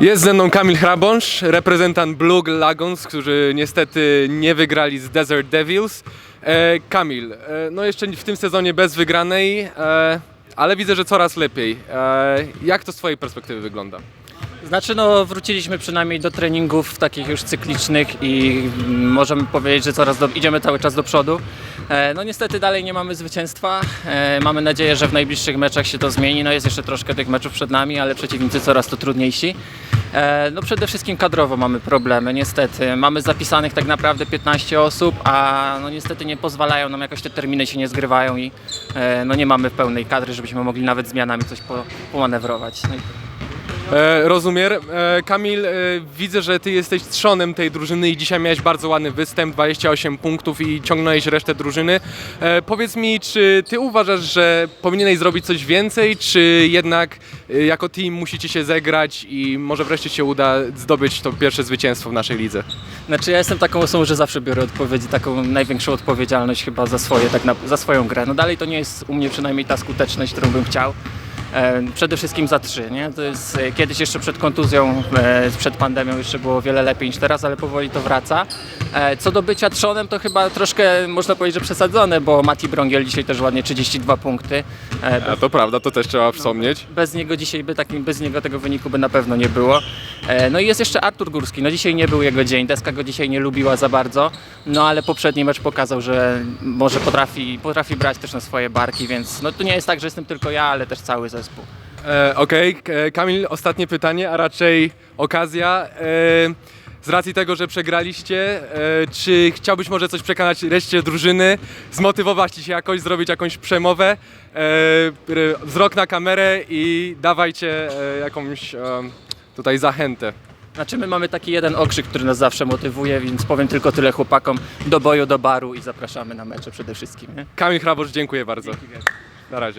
Jest ze mną Kamil Hrabąsz, reprezentant Blue Lagons, którzy niestety nie wygrali z Desert Devils. E, Kamil, e, no jeszcze w tym sezonie bez wygranej, e, ale widzę, że coraz lepiej. E, jak to z Twojej perspektywy wygląda? Znaczy no wróciliśmy przynajmniej do treningów takich już cyklicznych i możemy powiedzieć, że coraz do, idziemy cały czas do przodu. E, no niestety dalej nie mamy zwycięstwa. E, mamy nadzieję, że w najbliższych meczach się to zmieni. No jest jeszcze troszkę tych meczów przed nami, ale przeciwnicy coraz to trudniejsi. E, no przede wszystkim kadrowo mamy problemy, niestety. Mamy zapisanych tak naprawdę 15 osób, a no niestety nie pozwalają nam, jakoś te terminy się nie zgrywają i e, no nie mamy pełnej kadry, żebyśmy mogli nawet zmianami coś po, pomanewrować. No i E, rozumiem. E, Kamil, e, widzę, że Ty jesteś trzonem tej drużyny i dzisiaj miałeś bardzo ładny występ, 28 punktów i ciągnąłeś resztę drużyny. E, powiedz mi, czy Ty uważasz, że powinieneś zrobić coś więcej, czy jednak e, jako team musicie się zegrać i może wreszcie się uda zdobyć to pierwsze zwycięstwo w naszej lidze? Znaczy ja jestem taką osobą, że zawsze biorę odpowiedzi, taką największą odpowiedzialność chyba za swoje, tak na, za swoją grę. No dalej to nie jest u mnie przynajmniej ta skuteczność, którą bym chciał. E, przede wszystkim za trzy, nie? To jest e, kiedyś jeszcze przed kontuzją, e, przed pandemią jeszcze było o wiele lepiej niż teraz, ale powoli to wraca. Co do bycia trzonem, to chyba troszkę można powiedzieć, że przesadzone, bo Mati Brągiel dzisiaj też ładnie 32 punkty. A to prawda, to też trzeba wspomnieć. bez niego dzisiaj by takim, bez niego tego wyniku by na pewno nie było. E, No i jest jeszcze Artur Górski. No dzisiaj nie był jego dzień, deska go dzisiaj nie lubiła za bardzo, no ale poprzedni mecz pokazał, że może potrafi, potrafi brać też na swoje barki, więc no to nie jest tak, że jestem tylko ja, ale też cały zespół. E, Okej, K- e, Kamil, ostatnie pytanie, a raczej okazja. E, z racji tego, że przegraliście, e, czy chciałbyś może coś przekonać reszcie drużyny, zmotywować się jakoś, zrobić jakąś przemowę, wzrok na kamerę i dawajcie jakąś tutaj zachętę. Znaczy my mamy taki jeden okrzyk, który nas zawsze motywuje, więc powiem tylko tyle chłopakom, do boju, do baru i zapraszamy na mecze przede wszystkim. Nie? Kamil Hrabosz, dziękuję bardzo. Na razie.